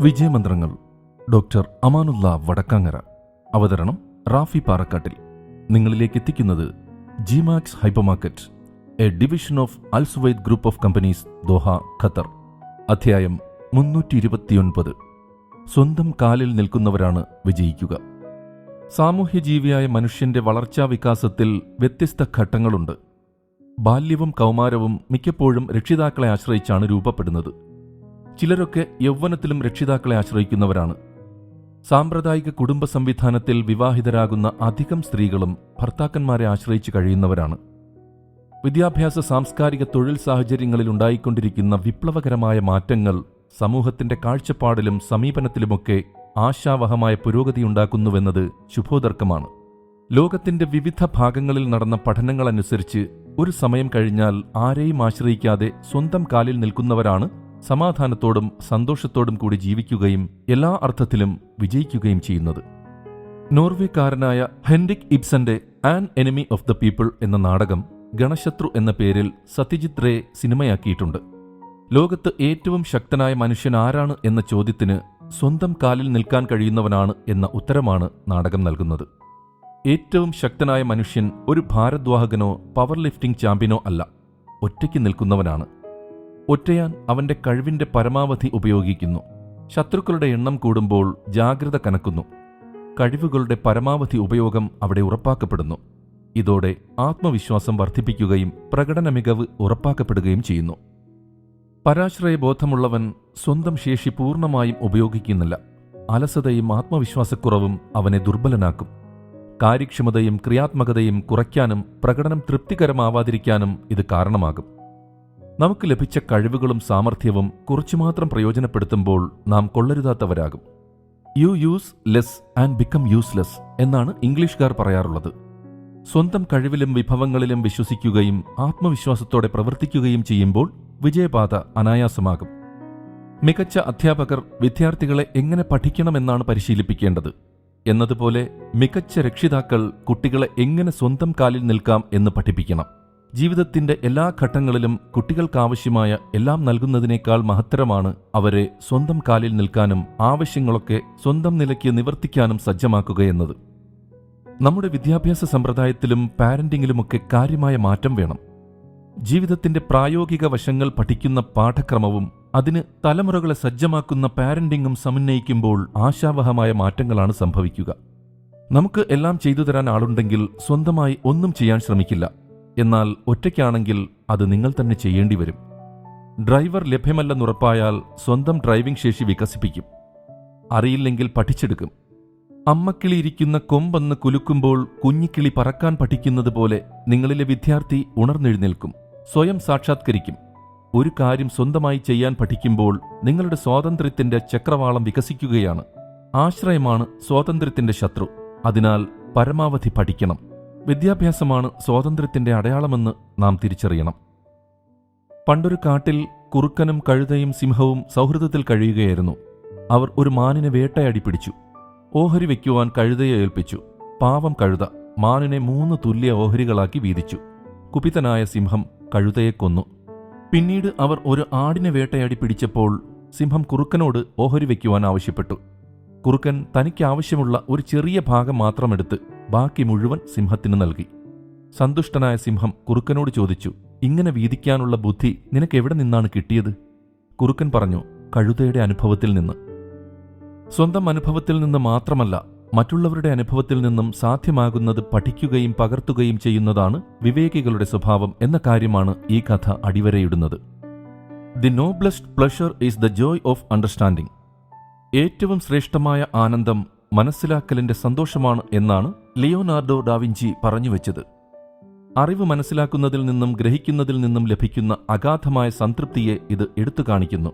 വിജയമന്ത്രങ്ങൾ doctor Amanullah Vadakkangara. അവതരണം റാഫി പാറക്കാട്ടിൽ. നിങ്ങളിലേക്ക് എത്തിക്കുന്നത് GMax hypermarket a division of Al Suwaid group of companies Doha Qatar. അധ്യായം മുന്നൂറ്റി ഇരുപത്തിയൊൻപത് സ്വന്തം കാലിൽ നിൽക്കുന്നവരാണ് വിജയിക്കുക. സാമൂഹ്യജീവിയായ മനുഷ്യന്റെ വളർച്ചാ വികാസത്തിൽ വ്യത്യസ്ത ഘട്ടങ്ങളുണ്ട്. ബാല്യവും കൗമാരവും മിക്കപ്പോഴും രക്ഷിതാക്കളെ ആശ്രയിച്ചാണ് രൂപപ്പെടുന്നത്. ചിലരൊക്കെ യൗവനത്തിലും രക്ഷിതാക്കളെ ആശ്രയിക്കുന്നവരാണ്. സാമ്പ്രദായിക കുടുംബ സംവിധാനത്തിൽ വിവാഹിതരാകുന്ന അധികം സ്ത്രീകളും ഭർത്താക്കന്മാരെ ആശ്രയിച്ചു കഴിയുന്നവരാണ്. വിദ്യാഭ്യാസ സാംസ്കാരിക തൊഴിൽ സാഹചര്യങ്ങളിൽ ഉണ്ടായിക്കൊണ്ടിരിക്കുന്ന വിപ്ലവകരമായ മാറ്റങ്ങൾ സമൂഹത്തിന്റെ കാഴ്ചപ്പാടിലും സമീപനത്തിലുമൊക്കെ ആശാവഹമായ പുരോഗതിയുണ്ടാക്കുന്നുവെന്നത് ശുഭോദർക്കമാണ്. ലോകത്തിന്റെ വിവിധ ഭാഗങ്ങളിൽ നടന്ന പഠനങ്ങളനുസരിച്ച് ഒരു സമയം കഴിഞ്ഞാൽ ആരെയും ആശ്രയിക്കാതെ സ്വന്തം കാലിൽ നിൽക്കുന്നവരാണ് സമാധാനത്തോടും സന്തോഷത്തോടും കൂടി ജീവിക്കുകയും എല്ലാ അർത്ഥത്തിലും വിജയിക്കുകയും ചെയ്യുന്നത്. നോർവേക്കാരനായ Henrik ഇബ്സന്റെ an enemy of the people എന്ന നാടകം ഗണശത്രു എന്ന പേരിൽ സത്യജിത് റേ സിനിമയാക്കിയിട്ടുണ്ട്. ലോകത്ത് ഏറ്റവും ശക്തനായ മനുഷ്യൻ ആരാണ് എന്ന ചോദ്യത്തിന് സ്വന്തം കാലിൽ നിൽക്കാൻ കഴിയുന്നവനാണ് എന്ന ഉത്തരമാണ് നാടകം നൽകുന്നത്. ഏറ്റവും ശക്തനായ മനുഷ്യൻ ഒരു ഭാരദ്വാഹകനോ പവർ ലിഫ്റ്റിംഗ് ചാമ്പ്യനോ അല്ല ഒറ്റയ്ക്ക് നിൽക്കുന്നവനാണ്. ഒറ്റയാൻ അവന്റെ കഴിവിന്റെ പരമാവധി ഉപയോഗിക്കുന്നു. ശത്രുക്കളുടെ എണ്ണം കൂടുമ്പോൾ ജാഗ്രത കനക്കുന്നു. കഴിവുകളുടെ പരമാവധി ഉപയോഗം അവിടെ ഉറപ്പാക്കപ്പെടുന്നു. ഇതോടെ ആത്മവിശ്വാസം വർദ്ധിപ്പിക്കുകയും പ്രകടന മികവ് ഉറപ്പാക്കപ്പെടുകയും ചെയ്യുന്നു. പരാശ്രയബോധമുള്ളവൻ സ്വന്തം ശേഷി പൂർണമായും ഉപയോഗിക്കുന്നില്ല. അലസതയും ആത്മവിശ്വാസക്കുറവും അവനെ ദുർബലനാക്കും. കാര്യക്ഷമതയും ക്രിയാത്മകതയും കുറയ്ക്കാനും പ്രകടനം തൃപ്തികരമാവാതിരിക്കാനും ഇത് കാരണമാകും. നമുക്ക് ലഭിച്ച കഴിവുകളും സാമർഥ്യവും കുറച്ചുമാത്രം പ്രയോജനപ്പെടുത്തുമ്പോൾ നാം കൊള്ളരുതാത്തവരാകും. You use less and become useless എന്നാണ് ഇംഗ്ലീഷുകാർ പറയാറുള്ളത്. സ്വന്തം കഴിവിലും വിഭവങ്ങളിലും വിശ്വസിക്കുകയും ആത്മവിശ്വാസത്തോടെ പ്രവർത്തിക്കുകയും ചെയ്യുമ്പോൾ വിജയപാത അനായാസമാകും. മികച്ച അധ്യാപകർ വിദ്യാർത്ഥികളെ എങ്ങനെ പഠിക്കണമെന്നാണ് പരിശീലിപ്പിക്കേണ്ടത്? എന്നതുപോലെ മികച്ച രക്ഷിതാക്കൾ കുട്ടികളെ എങ്ങനെ സ്വന്തം കാലിൽ നിൽക്കാം എന്ന് പഠിപ്പിക്കണം. ജീവിതത്തിന്റെ എല്ലാ ഘട്ടങ്ങളിലും കുട്ടികൾക്കാവശ്യമായ എല്ലാം നൽകുന്നതിനേക്കാൾ മഹത്തരമാണ് അവരെ സ്വന്തം കാലിൽ നിൽക്കാനും ആവശ്യങ്ങളൊക്കെ സ്വന്തം നിലയ്ക്ക് നിവർത്തിക്കാനും സജ്ജമാക്കുകയെന്നത് നമ്മുടെ വിദ്യാഭ്യാസ സമ്പ്രദായത്തിലും പാരന്റിങ്ങിലുമൊക്കെ കാര്യമായ മാറ്റം വേണം. ജീവിതത്തിന്റെ പ്രായോഗിക വശങ്ങൾ പഠിക്കുന്ന പാഠക്രമവും അതിന് തലമുറകളെ സജ്ജമാക്കുന്ന പാരന്റിങ്ങും സമന്വയിക്കുമ്പോൾ ആശാവഹമായ മാറ്റങ്ങളാണ് സംഭവിക്കുക. നമുക്ക് എല്ലാം ചെയ്തു തരാൻ ആളുണ്ടെങ്കിൽ സ്വന്തമായി ഒന്നും ചെയ്യാൻ ശ്രമിക്കില്ല. എന്നാൽ ഒറ്റയ്ക്കാണെങ്കിൽ അത് നിങ്ങൾ തന്നെ ചെയ്യേണ്ടി വരും. ഡ്രൈവർ ലഭ്യമല്ലെന്നുറപ്പായാൽ സ്വന്തം ഡ്രൈവിംഗ് ശേഷി വികസിപ്പിക്കും. അറിയില്ലെങ്കിൽ പഠിച്ചെടുക്കും. അമ്മക്കിളി ഇരിക്കുന്ന കൊമ്പെന്ന് കുലുക്കുമ്പോൾ കുഞ്ഞിക്കിളി പറക്കാൻ പഠിക്കുന്നത് പോലെ നിങ്ങളിലെ വിദ്യാർത്ഥി ഉണർന്നെഴുന്നേൽക്കും സ്വയം സാക്ഷാത്കരിക്കും. ഒരു കാര്യം സ്വന്തമായി ചെയ്യാൻ പഠിക്കുമ്പോൾ നിങ്ങളുടെ സ്വാതന്ത്ര്യത്തിന്റെ ചക്രവാളം വികസിക്കുകയാണ്. ആശ്രയമാണ് സ്വാതന്ത്ര്യത്തിന്റെ ശത്രു. അതിനാൽ പരമാവധി പഠിക്കണം. വിദ്യാഭ്യാസമാണ് സ്വാതന്ത്ര്യത്തിന്റെ അടയാളമെന്ന് നാം തിരിച്ചറിയണം. പണ്ടൊരു കാട്ടിൽ കുറുക്കനും കഴുതയും സിംഹവും സൗഹൃദത്തിൽ കഴിയുകയായിരുന്നു. അവർ ഒരു മാനിനെ വേട്ടയാടി പിടിച്ചു. ഓഹരി വയ്ക്കുവാൻ കഴുതയെ ഏൽപ്പിച്ചു. പാവം കഴുത മാനിനെ മൂന്ന് തുല്യ ഓഹരികളാക്കി വീതിച്ചു. കുപിതനായ സിംഹം കഴുതയെ കൊന്നു. പിന്നീട് അവർ ഒരു ആടിനെ വേട്ടയാടി പിടിച്ചപ്പോൾ സിംഹം കുറുക്കനോട് ഓഹരി വയ്ക്കുവാൻ ആവശ്യപ്പെട്ടു. കുറുക്കൻ തനിക്ക് ആവശ്യമുള്ള ഒരു ചെറിയ ഭാഗം മാത്രമെടുത്ത് ബാക്കി മുഴുവൻ സിംഹത്തിന് നൽകി. സന്തുഷ്ടനായ സിംഹം കുറുക്കനോട് ചോദിച്ചു ഇങ്ങനെ വീതിക്കാനുള്ള ബുദ്ധി നിനക്ക് എവിടെ നിന്നാണ് കിട്ടിയത്? കുറുക്കൻ പറഞ്ഞു കഴുതയുടെ അനുഭവത്തിൽ നിന്ന്. സ്വന്തം അനുഭവത്തിൽ നിന്ന് മാത്രമല്ല മറ്റുള്ളവരുടെ അനുഭവത്തിൽ നിന്നും സാധ്യമാകുന്നത് പഠിക്കുകയും പകർത്തുകയും ചെയ്യുന്നതാണ് വിവേകികളുടെ സ്വഭാവം എന്ന കാര്യമാണ് ഈ കഥ അടിവരയിടുന്നത്. The noblest pleasure is the joy of understanding. ഏറ്റവും ശ്രേഷ്ഠമായ ആനന്ദം മനസ്സിലാക്കലിന്റെ സന്തോഷമാണ് എന്നാണ് ലിയോനാർഡോ ഡാവിഞ്ചി പറഞ്ഞു വെച്ചത്. അറിവ് മനസ്സിലാക്കുന്നതിൽ നിന്നും ഗ്രഹിക്കുന്നതിൽ നിന്നും ലഭിക്കുന്ന അഗാധമായ സംതൃപ്തിയെ ഇത് എടുത്തു കാണിക്കുന്നു.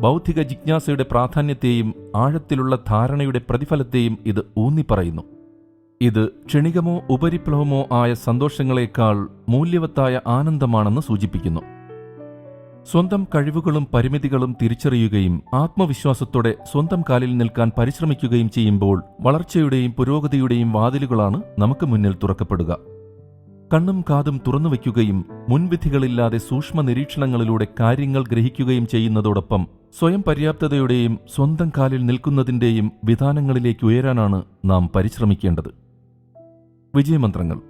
ബൗദ്ധിക ജിജ്ഞാസയുടെ പ്രാധാന്യത്തെയും ആഴത്തിലുള്ള ധാരണയുടെ പ്രതിഫലത്തെയും ഇത് ഊന്നിപ്പറയുന്നു. ഇത് ക്ഷണികമോ ഉപരിപ്ലവമോ ആയ സന്തോഷങ്ങളേക്കാൾ മൂല്യവത്തായ ആനന്ദമാണെന്ന് സൂചിപ്പിക്കുന്നു. സ്വന്തം കഴിവുകളും പരിമിതികളും തിരിച്ചറിയുകയും ആത്മവിശ്വാസത്തോടെ സ്വന്തം കാലിൽ നിൽക്കാൻ പരിശ്രമിക്കുകയും ചെയ്യുമ്പോൾ വളർച്ചയുടെയും പുരോഗതിയുടെയും വാതിലുകളാണ് നമുക്ക് മുന്നിൽ തുറക്കപ്പെടുക. കണ്ണും കാതും തുറന്നു തുറന്നുവെക്കുകയും മുൻവിധികളില്ലാതെ സൂക്ഷ്മ നിരീക്ഷണങ്ങളിലൂടെ കാര്യങ്ങൾ ഗ്രഹിക്കുകയും ചെയ്യുന്നതോടൊപ്പം സ്വയം പര്യാപ്തതയുടെയും സ്വന്തം കാലിൽ നിൽക്കുന്നതിന്റെയും വിധാനങ്ങളിലേക്ക് ഉയരാനാണ് നാം പരിശ്രമിക്കേണ്ടത്. വിജയമന്ത്രങ്ങൾ